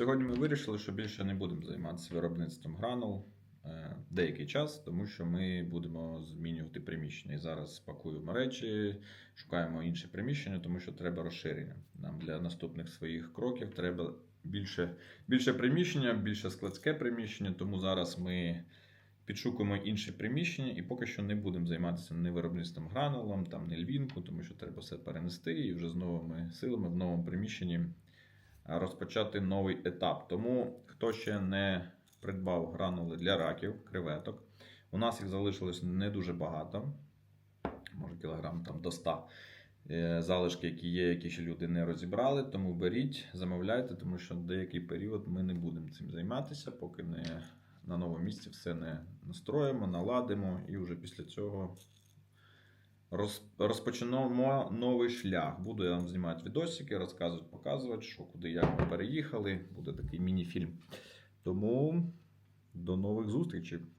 Сьогодні ми вирішили, що більше не будемо займатися виробництвом гранул е, деякий час, тому що ми будемо змінювати приміщення. І зараз пакуємо речі, шукаємо інше приміщення, тому що треба розширення. Нам для наступних своїх кроків треба більше, більше приміщення, більше складське приміщення. Тому зараз ми підшукуємо інше приміщення і поки що не будемо займатися не виробництвом гранулом, там не львінку, тому що треба все перенести і вже з новими силами в новому приміщенні розпочати новий етап. Тому хто ще не придбав гранули для раків, креветок, у нас їх залишилось не дуже багато, може кілограм там до 100. Е, Залишки, які є, які ще люди не розібрали, тому беріть, замовляйте, тому що деякий період ми не будемо цим займатися, поки не на новому місці все не настроїмо, наладимо, і вже після цього роз, розпочнемо новий шлях. Буду я вам знімати відосики, розказувати, показувати, що куди як ми переїхали. Буде такий міні-фільм. Тому до нових зустрічей.